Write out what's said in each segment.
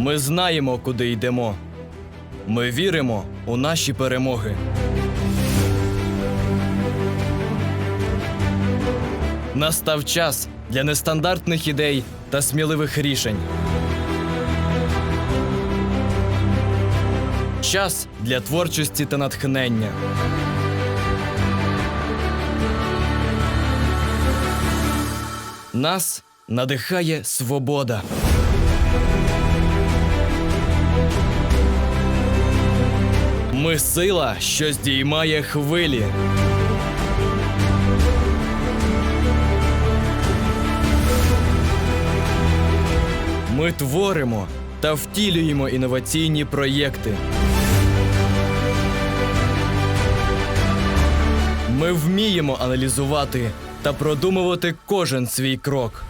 Ми знаємо, куди йдемо. Ми віримо у наші перемоги. Настав час для нестандартних ідей та сміливих рішень. Час для творчості та натхнення. Нас надихає свобода. Ми сила, що здіймає хвилі. Ми творимо та втілюємо інноваційні проєкти. Ми вміємо аналізувати та продумувати кожен свій крок.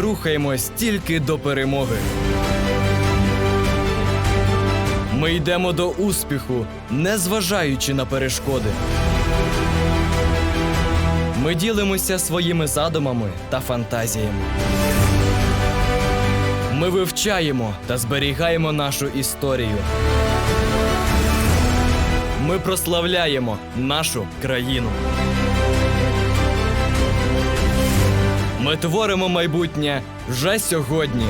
Рухаємось тільки до перемоги. Ми йдемо до успіху, не зважаючи на перешкоди. Ми ділимося своїми задумами та фантазіями. Ми вивчаємо та зберігаємо нашу історію. Ми прославляємо нашу країну. Ми творимо майбутнє вже сьогодні.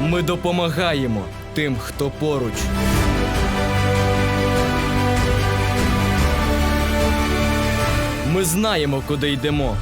Ми допомагаємо тим, хто поруч. Ми знаємо, куди йдемо.